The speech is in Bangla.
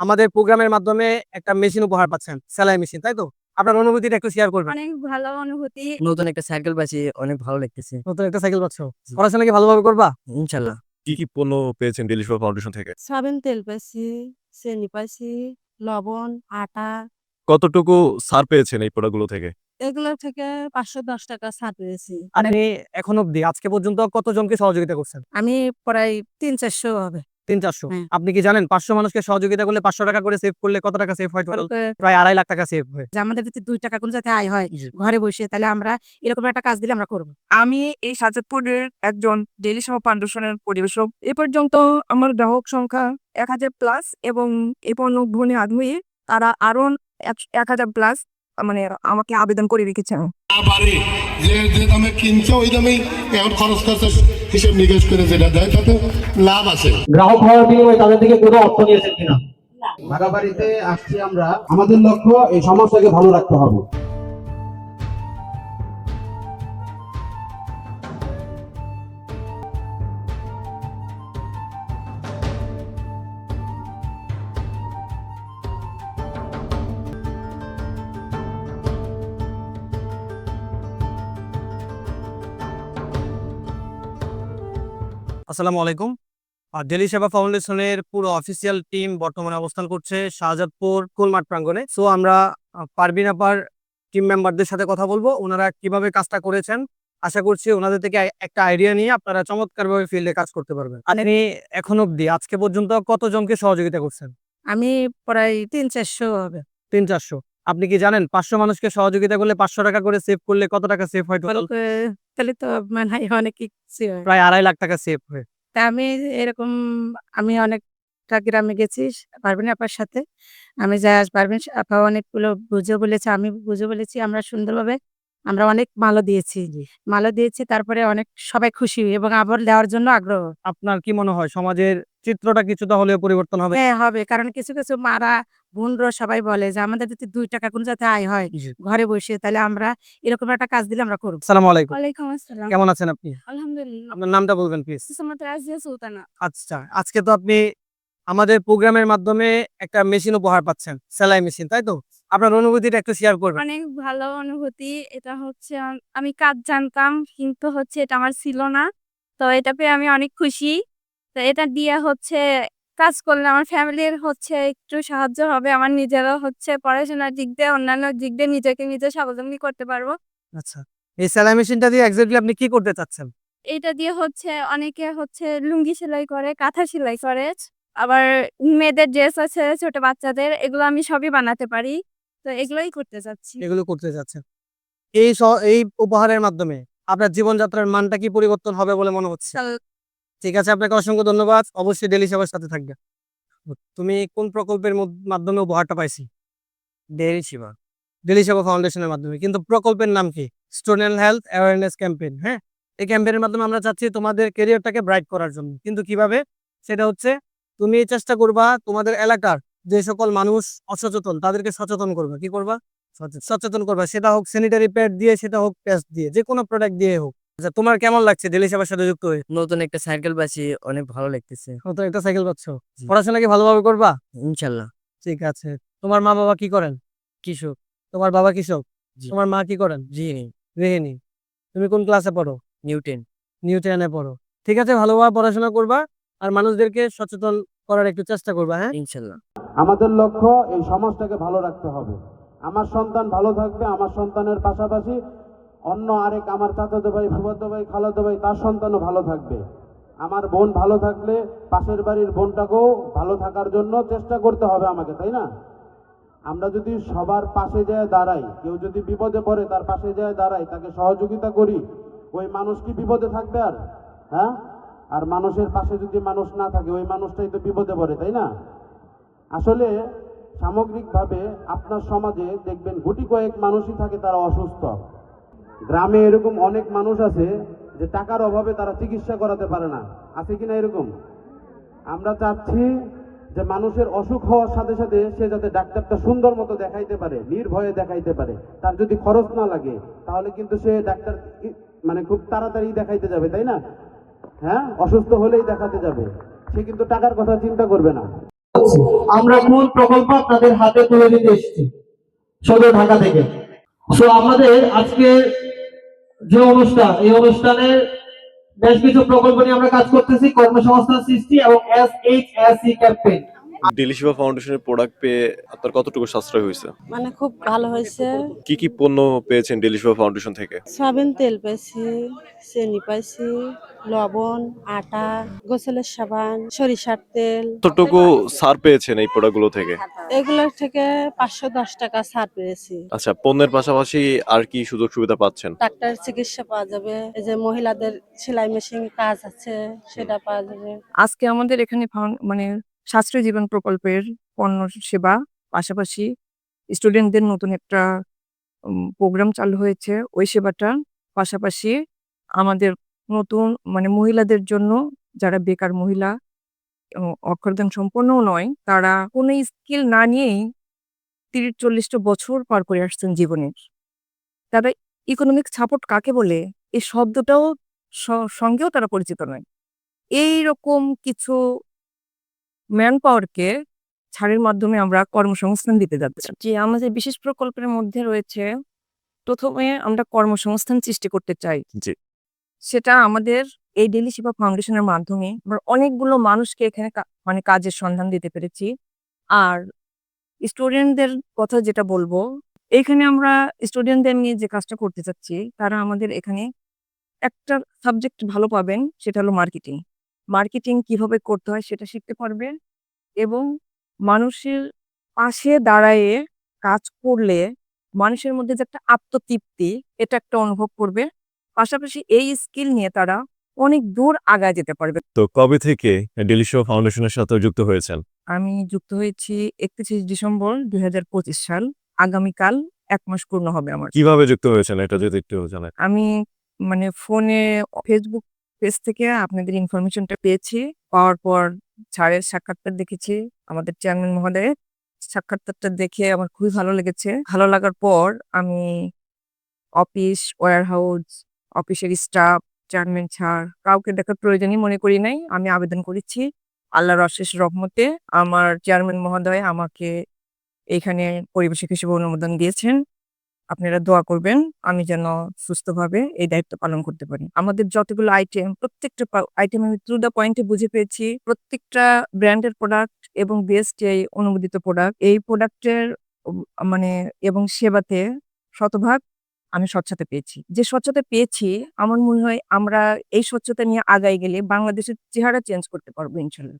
আমাদের প্রোগ্রামের মাধ্যমে একটা মেশিন উপহার পাচ্ছেন সেলাই মেশিন তাই তো? আপনার অনুভূতিটা একটু শেয়ার করবেন। অনেক ভালো অনুভূতি। নতুন একটা সাইকেল পাচ্ছি অনেক ভালো লাগতেছে। নতুন একটা সাইকেল পাচ্ছ? পড়াশোনা কি ভালোভাবে করবা? ইনশাল্লাহ। কি কি পণ্য পেয়েছেন ডেলি শো ফাউন্ডেশন থেকে? সাবেন তেল পাইছি চিনি পাইছি লবণ আটা। কতটুকু ছাড় পেয়েছেন এই প্রোডাক্টগুলো থেকে? এগুলোর থেকে পাঁচশো দশ টাকা ছাড় পেয়েছি। আপনি এখন অব্দি আজকে পর্যন্ত কতজনকে সহযোগিতা করছেন? আমি প্রায় তিন চারশো হবে। তিন চারশো। হ্যাঁ। আপনি কি জানেন পাঁচশো মানুষকে সহযোগিতা করলে পাঁচশো টাকা করে সেভ করলে কত টাকা সেভ হয়? প্রায় আড়াই লাখ টাকা সেভ হয়। আমাদের যদি দুই টাকা কোন যাতে আয় হয় ঘরে বসে তাহলে আমরা এরকম একটা কাজ দিলে আমরা করব। আমি এই সাজাদপুরের একজন ডেলি সহ ফাউন্ডেশনের পরিবেশক। এ পর্যন্ত আমার গ্রাহক সংখ্যা এক হাজার প্লাস এবং এই পণ্য গ্রহণে আগ্রহী তারা আরও এক- এক হাজার প্লাস মানে আমাকে আবেদন করে রেখেছে যে যে দামে কিনছে ওই দামেই এখন খরচ খরচ হিসেব নিকেশ করে যেটা দেয় তাতে লাভ আছে। গ্রাহক হওয়ার বিনিময়ে তাদের থেকে কোনো অর্থ নিয়েছেন কিনা? আসছি আমরা। আমাদের লক্ষ্য এই সমাজটাকে ভালো রাখতে হবে। আসসালামু আলাইকুম। আর ডেলি সেবা ফাউন্ডেশনের পুরো অফিসিয়াল টিম বর্তমানে অবস্থান করছে শাহজাদপুর কোলমাঠ প্রাঙ্গণে। সো আমরা পারবিন আপার টিম মেম্বারদের সাথে কথা বলব। ওনারা কীভাবে কাজটা করেছেন আশা করছি ওনাদের থেকে একটা আইডিয়া নিয়ে আপনারা চমৎকারভাবে ফিল্ডে কাজ করতে পারবেন। আপনি এখন অব্দি আজকে পর্যন্ত কতজনকে সহযোগিতা করছেন? আমি প্রায় তিন চারশো হবে। তিন চারশো। আপনি কি জানেন পাঁচশো মানুষকে সহযোগিতা করলে পাঁচশো টাকা করে সেভ করলে কত টাকা সেভ হয় তাহলে তো মানে অনেক প্রায় আড়াই লাখ টাকা সেভ হয়। তা আমি এরকম আমি অনেকটা গ্রামে গেছি পারবেন আপার সাথে। আমি যাই যা পারবেন আপা অনেকগুলো বুঝে বলেছে আমি বুঝে বলেছি আমরা সুন্দরভাবে আমরা অনেক মালও দিয়েছি। মালও দিয়েছি তারপরে অনেক সবাই খুশি এবং আবার দেওয়ার জন্য আগ্রহ। আপনার কি মনে হয় সমাজের চিত্রটা কিছুটা হলেও পরিবর্তন হবে। হ্যাঁ হবে। কারণ কিছু কিছু মারা বোনরা সবাই বলে যে আমাদের যদি দুই টাকা কোন যাতে আয় হয় ঘরে বসে তাহলে আমরা এরকম একটা কাজ দিলে আমরা করব। আসসালামু আলাইকুম। ওয়ালাইকুম আসসালাম। কেমন আছেন আপনি? আলহামদুলিল্লাহ। আপনার নামটা বলবেন প্লিজ সুসমাত রাজিয়া সুলতানা। আচ্ছা আজকে তো আপনি আমাদের প্রোগ্রামের মাধ্যমে একটা মেশিন উপহার পাচ্ছেন সেলাই মেশিন তাই তো? আপনার অনুভূতিটা একটু শেয়ার করবেন। অনেক ভালো অনুভূতি। এটা হচ্ছে আমি কাজ জানতাম কিন্তু হচ্ছে এটা আমার ছিল না। তো এটা পেয়ে আমি অনেক খুশি। তো এটা দিয়ে হচ্ছে কাজ করলে আমার ফ্যামিলির হচ্ছে একটু সাহায্য হবে। আমার নিজেরও হচ্ছে পড়াশোনার দিক দিয়ে অন্যান্য দিক দিয়ে নিজেকে নিজে স্বাবলম্বী করতে পারব। আচ্ছা এই সেলাই মেশিনটা দিয়ে এক্স্যাক্টলি আপনি কি করতে চাচ্ছেন? এটা দিয়ে হচ্ছে অনেকে হচ্ছে লুঙ্গি সেলাই করে কাঁথা সেলাই করে। আবার মেয়েদের ড্রেস আছে ছোট বাচ্চাদের এগুলো আমি সবই বানাতে পারি। তো এগুলোই করতে চাচ্ছি। এগুলো করতে চাচ্ছেন। এই এই উপহারের মাধ্যমে আপনার জীবনযাত্রার মানটা কি পরিবর্তন হবে বলে মনে হচ্ছে? ঠিক আছে, আপনাকে অসংখ্য ধন্যবাদ। অবশ্যই ডেলি সেবার সাথে থাকবে। তুমি কোন প্রকল্পের মাধ্যমে উপহারটা পাইছি? ডেলি সেবা ডেলি সেবা ফাউন্ডেশনের মাধ্যমে। কিন্তু প্রকল্পের নাম কি? স্টুডেন্ট হেলথ অ্যাওয়ারনেস ক্যাম্পেইন হ্যাঁ? এই ক্যাম্পেইনের মাধ্যমে আমরা চাচ্ছি তোমাদের কেরিয়ারটাকে ব্রাইট করার জন্য। কিন্তু কীভাবে? সেটা হচ্ছে, তুমি এই চেষ্টা করবা তোমাদের এলাকার যে সকল মানুষ অসচেতন, তাদেরকে সচেতন করবা। কি করবা? সচেতন করবা। সেটা হোক স্যানিটারি প্যাড দিয়ে, সেটা হোক পেস্ট দিয়ে যে কোনো প্রোডাক্ট দিয়ে হোক। আচ্ছা তোমার কেমন লাগছে? ডেলি সেবার সাথে যুক্ত হয়ে? নতুন একটা সাইকেল পাচ্ছি অনেক ভালো লাগতেছে। নতুন একটা সাইকেল পাচ্ছ? পড়াশোনা কি ভালোভাবে করবা? ইনশাল্লাহ। ঠিক আছে। তোমার মা বাবা কি করেন? কৃষক। তোমার বাবা কৃষক? তোমার মা কি করেন? জি গৃহিণী। তুমি কোন ক্লাসে পড়ো? নিউটেন নিউ টেনে পড়ো। ঠিক আছে ভালোভাবে পড়াশোনা করবা আর মানুষদেরকে সচেতন করার একটু চেষ্টা করবা হ্যাঁ? ইনশাল্লাহ। আমাদের লক্ষ্য এই সমাজটাকে ভালো রাখতে হবে। আমার সন্তান ভালো থাকবে আমার সন্তানের পাশাপাশি অন্য আরেক আমার চাচাতো ভাই, ফুফাতো ভাই, খালাতো ভাই, তার সন্তানও ভালো থাকবে। আমার বোন ভালো থাকলে পাশের বাড়ির বোনটাকেও ভালো থাকার জন্য চেষ্টা করতে হবে আমাকে, তাই না? আমরা যদি সবার পাশে যায় দাঁড়াই, কেউ যদি বিপদে পড়ে, তার পাশে যায় দাঁড়াই, তাকে সহযোগিতা করি, ওই মানুষ কি বিপদে থাকবে আর? হ্যাঁ? আর মানুষের পাশে যদি মানুষ না থাকে, ওই মানুষটাই তো বিপদে পড়ে, তাই না? আসলে সামগ্রিকভাবে আপনার সমাজে দেখবেন গুটি কয়েক মানুষই থাকে তারা অসুস্থ। গ্রামে এরকম অনেক মানুষ আছে যে টাকার অভাবে তারা চিকিৎসা করাতে পারে না। আছে কিনা এরকম? আমরা চাচ্ছি যে মানুষের অসুখ হওয়ার সাথে সাথে সে যাতে ডাক্তারটা সুন্দর মতো দেখাইতে পারে, নির্ভয়ে দেখাইতে পারে। তার যদি খরচ না লাগে, তাহলে কিন্তু সে ডাক্তার মানে খুব তাড়াতাড়ি দেখাইতে যাবে, তাই না? হ্যাঁ? অসুস্থ হলেই দেখাতে যাবে। সে কিন্তু টাকার কথা চিন্তা করবে না। আমরা কোন প্রকল্প আপনাদের হাতে তুলে দিতে এসেছি, সদর ঢাকা থেকে। সো আমাদের আজকে যে অনুষ্ঠান, এই অনুষ্ঠানের বেশ কিছু প্রকল্প নিয়ে আমরা কাজ করতেছি, কর্মসংস্থান সৃষ্টি এবং S H S C campaign daily ফাউন্ডেশনের প্রোডাক্ট পেয়ে আপনার কতটুকু সাশ্রয় হয়েছে? মানে খুব ভালো হয়েছে। কি কি পণ্য পেয়েছেন ডেলি সেবা ফাউন্ডেশন থেকে? সয়াবিন তেল পেয়েছি চিনি পাইছি লবণ আটা গোসলের সাবান সরিষার তেল। কতটুকু ছাড় পেয়েছেন এই প্রোডাক্টগুলো থেকে? এগুলোর থেকে পাঁচশো দশ টাকা ছাড় পেয়েছি। আচ্ছা পণ্যের পাশাপাশি আর কি সুযোগ সুবিধা পাচ্ছেন? ডাক্তার চিকিৎসা পাওয়া যাবে এই যে মহিলাদের সেলাই মেশিন কাজ আছে সেটা পাওয়া যাবে। আজকে আমাদের এখানে মানে সাশ্রয় জীবন প্রকল্পের পণ্য সেবা, পাশাপাশি স্টুডেন্টদের নতুন একটা প্রোগ্রাম চালু হয়েছে ওই সেবাটা। পাশাপাশি আমাদের নতুন মানে মহিলাদের জন্য যারা বেকার মহিলা অক্ষরদান সম্পন্নও নয়, তারা কোনো স্কিল না নিয়েই তিরিশ চল্লিশটা বছর পার করে আসছেন জীবনের তারা ইকোনমিক সাপোর্ট কাকে বলে? এই শব্দটাও সঙ্গেও তারা পরিচিত নয়। এই রকম কিছু ম্যান পাওয়ারকে ছাড়ের মাধ্যমে আমরা কর্মসংস্থান দিতে যাচ্ছি। যে আমাদের বিশেষ প্রকল্পের মধ্যে রয়েছে প্রথমে আমরা কর্মসংস্থান সৃষ্টি করতে চাই। জি। সেটা আমাদের এই ডেলি সেবা ফাউন্ডেশনের মাধ্যমে আমরা অনেকগুলো মানুষকে এখানে কা- মানে কাজের সন্ধান দিতে পেরেছি। আর স্টুডেন্টদের কথা যেটা বলব এখানে আমরা স্টুডেন্টদের নিয়ে যে কাজটা করতে চাচ্ছি তারা আমাদের এখানে একটা সাবজেক্ট ভালো পাবেন সেটা হলো মার্কেটিং। মার্কেটিং কীভাবে করতে হয় সেটা শিখতে পারবে এবং মানুষের পাশে দাঁড়ায়ে কাজ করলে মানুষের মধ্যে যে একটা আত্মতৃপ্তি এটা একটা অনুভব করবে। পাশাপাশি এই স্কিল নিয়ে তারা অনেক দূর আগায় যেতে পারবে। তো কবে থেকে ডেলি সেবা ফাউন্ডেশনের সাথে যুক্ত হয়েছেন? আমি যুক্ত হয়েছি একত্রিশ ডিসেম্বর দুই হাজার পঁচিশ সাল। আগামীকাল এক মাস পূর্ণ হবে আমার। কীভাবে যুক্ত হয়েছেন এটা যদি একটু জানেন। আমি মানে ফোনে ফেসবুক পেজ থেকে আপনাদের ইনফরমেশনটা পেয়েছি। পাওয়ার পর ছাড়ের সাক্ষাৎকার দেখেছি। আমাদের চেয়ারম্যান মহোদয়ের সাক্ষাৎকারটা দেখে আমার খুবই ভালো লেগেছে। ভালো লাগার পর আমি অফিস ওয়্যার হাউস অফিসের স্টাফ চেয়ারম্যান ছাড় কাউকে দেখার প্রয়োজনই মনে করি নাই। আমি আবেদন করেছি আল্লাহর অশেষ রহমতে আমার চেয়ারম্যান মহোদয় আমাকে এখানে পরিবেশক হিসেবে অনুমোদন দিয়েছেন। আপনারা দোয়া করবেন, আমি যেন সুস্থভাবে এই দায়িত্ব পালন করতে পারি। আমাদের যতগুলো আইটেম প্রত্যেকটা আইটেম আমি থ্রু দ্য পয়েন্টে বুঝে পেয়েছি, প্রত্যেকটা ব্র্যান্ডের প্রোডাক্ট এবং বেস্ট এই অনুমোদিত প্রোডাক্ট এই প্রোডাক্টের মানে এবং সেবাতে শতভাগ আমি স্বচ্ছতা পেয়েছি। যে স্বচ্ছতা পেয়েছি, আমার মনে হয় আমরা এই স্বচ্ছতা নিয়ে আগাই গেলে বাংলাদেশের চেহারা চেঞ্জ করতে পারব ইনশাল্লাহ।